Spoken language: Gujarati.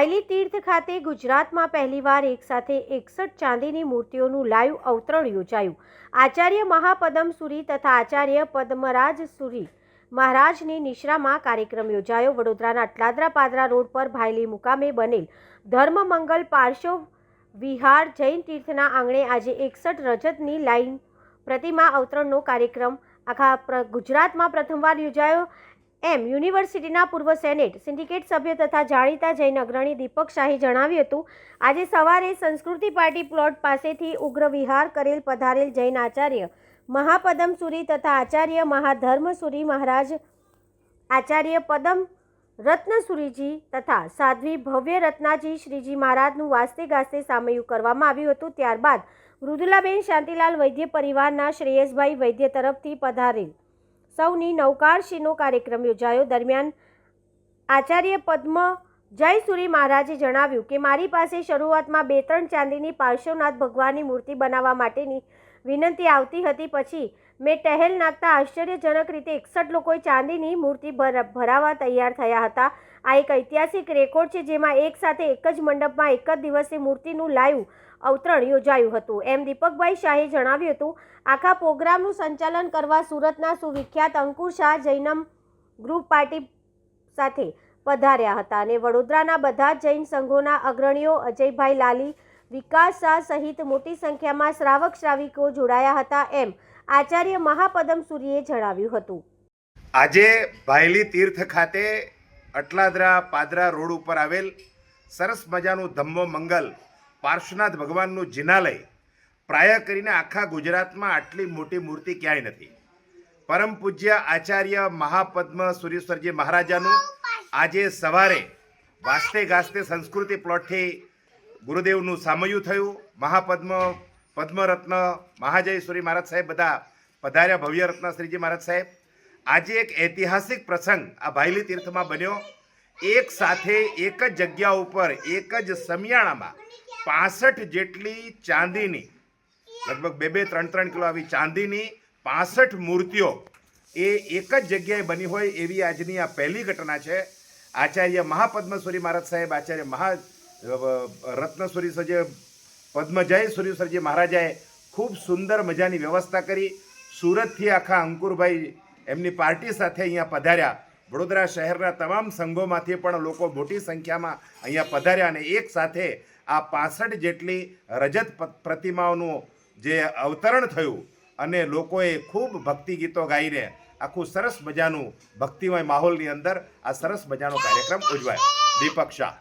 ભાયલી તીર્થ ખાતે ગુજરાતમાં પહેલીવાર એકસાથે એકસઠ ચાંદીની મૂર્તિઓનું લાઈવ અવતરણ યોજાયું. આચાર્ય મહાપદમ સુરી તથા આચાર્ય પદ્મરાજ સુરી મહારાજની નિશ્રામાં કાર્યક્રમ યોજાયો. વડોદરાના અટલાદરા પાદરા રોડ પર ભાયલી મુકામે બનેલ ધર્મમંગલ પાર્શ્વ વિહાર જૈન તીર્થના આંગણે આજે એકસઠ રજતની લાઈન પ્રતિમા અવતરણનો કાર્યક્રમ આખા ગુજરાતમાં પ્રથમવાર યોજાયો. એમ યુનિવર્સિટીના પૂર્વ સેનેટ, સિન્ડિકેટ સભ્ય તથા જાણીતા જૈન અગ્રણી દીપક શાહે જણાવ્યું હતું, આજે સવારે સંસ્કૃતિ પાર્ટી પ્લોટ પાસેથી ઉગ્ર વિહાર કરેલ પધારેલ જૈન આચાર્ય મહાપદમ સુરી તથા આચાર્ય મહાધર્મ સુરી મહારાજ, આચાર્ય પદમ રત્નસુરીજી તથા સાધ્વી ભવ્ય રત્નાજી શ્રીજી મહારાજનું વાસ્તે ગાસ્તે સામયું કરવામાં આવ્યું હતું. ત્યારબાદ મૃદુલાબેન શાંતિલાલ વૈદ્ય પરિવારના શ્રેયસભાઈ વૈદ્ય તરફથી પધારેલ સૌની નૌકારશીનો કાર્યક્રમ યોજાયો. દરમિયાન આચાર્ય પદ્મ જયસુરી મહારાજે જણાવ્યું કે, મારી પાસે શરૂઆતમાં બે ત્રણ ચાંદીની પાર્શ્વનાથ ભગવાનની મૂર્તિ બનાવવા માટેની વિનંતી આવતી હતી. પછી મેં ટહેલ નાખતા આશ્ચર્યજનક રીતે એકસઠ લોકોએ ચાંદીની મૂર્તિ ભર- ભરાવા તૈયાર થયા હતા. આ એક ઐતિહાસિક રેકોર્ડ છે જેમાં એક સાથે એક જ મંડપમાં એક જ દિવસે મૂર્તિનું લાઈવ અવતરણ યોજાયું હતું. એમ દીપકભાઈ શાહે જણાવ્યું હતું, આખા પ્રોગ્રામનું સંચાલન કરવા સુરતના સુવિખ્યાત અંકુર શાહ જૈનમ ગ્રુપ પાર્ટી સાથે પધાર્યા હતા અને વડોદરાના બધા જૈન સંઘોના અગ્રણીઓ અજયભાઈ લાલી, વિકાસ શાહ સહિત મોટી સંખ્યામાં શ્રાવક શ્રાવિકો જોડાયા હતા એમ આચાર્ય મહાપદમ સુરીએ જણાવ્યું હતું. આજે ભાયલી તીર્થ ખાતે અટલાદરા પાદરા રોડ ઉપર આવેલ સરસ મજાનું ધમ્મો મંગલ પાર્શ્વનાથ ભગવાનનું જિનાલય પ્રાય કરીને આખા ગુજરાતમાં આટલી મોટી મૂર્તિ ક્યાંય નથી. પરમ પૂજ્ય આચાર્ય મહાપદ્મ સુરેશ્વરજી મહારાજાનું આજે સવારે વાસ્તે ગાસ્તે સંસ્કૃતિ પ્લોટથી ગુરુદેવનું સામયું થયું. મહાપદ્મ, પદ્મરત્ન મહાજયશ્વરી મહારાજ સાહેબ બધા પધાર્યા ભવ્ય રત્ન શ્રીજી મહારાજ સાહેબ. આજે એક ઐતિહાસિક પ્રસંગ આ ભાઈલી તીર્થમાં બન્યો. એક સાથે એક જ જગ્યા ઉપર, એક જ સમિયાણામાં પાસઠ જેટલી ચાંદીની, લગભગ બે બે ત્રણ ત્રણ કિલો આવી ચાંદીની પાસઠ મૂર્તિઓ એ એક જ જગ્યાએ બની હોય એવી આજની આ પહેલી ઘટના છે. આચાર્ય મહાપદ્મસુરી મહારાજ સાહેબ, આચાર્ય મહા રત્નશ્વરી સજે પદ્મજય સુરેશ્વરજી મહારાજાએ ખૂબ સુંદર મજાની વ્યવસ્થા કરી. સુરતથી આખા અંકુરભાઈ એમની પાર્ટી સાથે અહીંયા પધાર્યા. વડોદરા શહેરના તમામ સંઘોમાંથી પણ લોકો મોટી સંખ્યામાં અહીંયા પધાર્યા અને એક સાથે આ પાસઠ જેટલી રજત પ્રતિમાઓનું જે અવતરણ થયું અને લોકોએ ખૂબ ભક્તિ ગીતો ગાઈને આખું સરસ મજાનું ભક્તિમય માહોલની અંદર આ સરસ મજાનો કાર્યક્રમ ઉજવાય. દીપક શાહ.